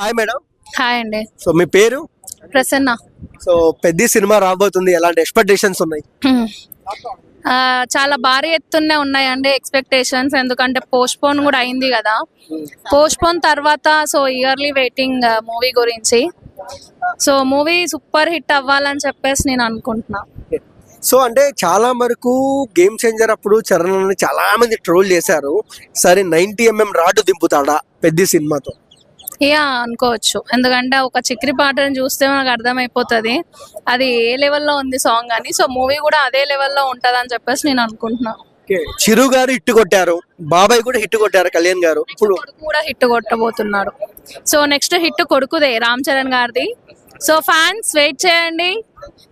Hi madam hi అండి. So మీ పేరు? ప్రసన్న. సో పెద్ద సినిమా రాబోతుంది. ఎలాంటి ఎక్స్పెక్టేషన్స్ ఉన్నాయి? చాలా భారీ ఎత్తునే ఉన్నాయండి ఎక్స్పెక్టేషన్స్ ఎందుకంటే పోస్ట్ పోన్ కూడా అయింది కదా. పోస్ట్ పోన్ తర్వాత సో ఇయర్లీ వెయిటింగ్ మూవీ గురించి. సో మూవీ సూపర్ హిట్ అవ్వాలని చెప్పేసి నేను అనుకుంటున్నా. సో అంటే చాలా వరకు గేమ్ చేంజర్ అప్పుడు చరణ్ చాలా మంది ట్రోల్ చేశారు. సరే నైన్టీ ఎంఎం రాడ్డు దింపుతాడా పెద్ద సినిమాతో? యా అనుకోవచ్చు. ఎందుకంటే ఒక చిక్రి పాటను చూస్తే మనకు అర్థమైపోతుంది. అది ఏ లెవెల్లో ఉంది సాంగ్ అని. సో మూవీ కూడా అదే లెవెల్లో ఉంటుంది అని చెప్పేసి నేను అనుకుంటున్నా. చిరు గారు హిట్ కొట్టారు. బాబాయ్ కూడా హిట్ కొట్టారు కళ్యాణ్ గారు. ఇప్పుడు కూడా హిట్ కొట్టబోతున్నాడు. సో నెక్స్ట్ హిట్ కొడుకుదే రామ్ చరణ్ గారిది. సో ఫ్యాన్స్ వెయిట్ చేయండి.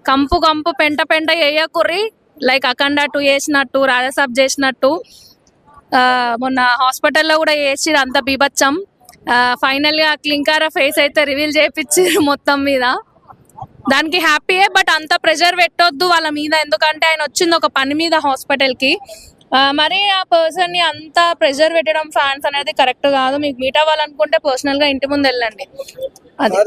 కంపు కంపు పెంట పెంట వేయకుర్రి. లైక్ అఖండ టూ చేసినట్టు రాజసాబ్ చేసినట్టు. మొన్న హాస్పిటల్లో కూడా చేసి అంత బీభత్సం. ఫైనల్గా క్లింకార ఫేస్ అయితే రివీల్ చేయించారు మొత్తం మీద. దానికి హ్యాపీయే బట్ అంత ప్రెషర్ పెట్టొద్దు వాళ్ళ మీద. ఎందుకంటే ఆయన వచ్చింది ఒక పని మీద హాస్పిటల్కి. మరి ఆ పర్సన్ని అంత ప్రెషర్ పెట్టడం ఫ్యాన్స్ అనేది కరెక్ట్ కాదు. మీకు మీట్ అవ్వాలనుకుంటే పర్సనల్గా ఇంటి ముందు వెళ్ళండి. అదే.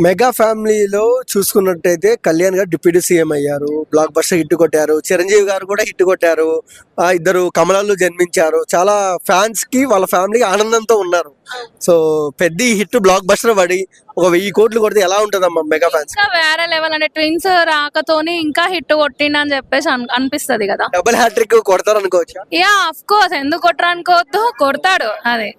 మెగా ఫ్యామిలీలో చూసుకున్నట్టయితే కళ్యాణ్ గారు డిప్యూటీ సీఎం అయ్యారు బ్లాక్ బస్టర్ హిట్ కొట్టారు చిరంజీవి గారు కూడా హిట్ కొట్టారు ఆ ఇద్దరు కమలాలు జన్మించారు. చాలా ఫ్యాన్స్కి వాళ్ళ ఫ్యామిలీ ఆనందంతో ఉన్నారు. సో పెద్ద హిట్ బ్లాక్ బస్టర్ పడి ఒక వెయ్యి కోట్లు కొడితే ఎలా ఉంటుందమ్మా మెగా ఫ్యాన్స్? వేరే లెవెల్ అంటే ట్విన్స్ రాకతోని ఇంకా హిట్ కొట్టిండు అని చెప్పేసి అన్- అనిపిస్తది కదా. డబుల్ హ్యాట్రిక్ కొడతారు అనుకోవచ్చా యా అఫ్ కోర్స్ ఎందుకు కొట్టరు అనుకోవద్దు కొడతాడు. అదే.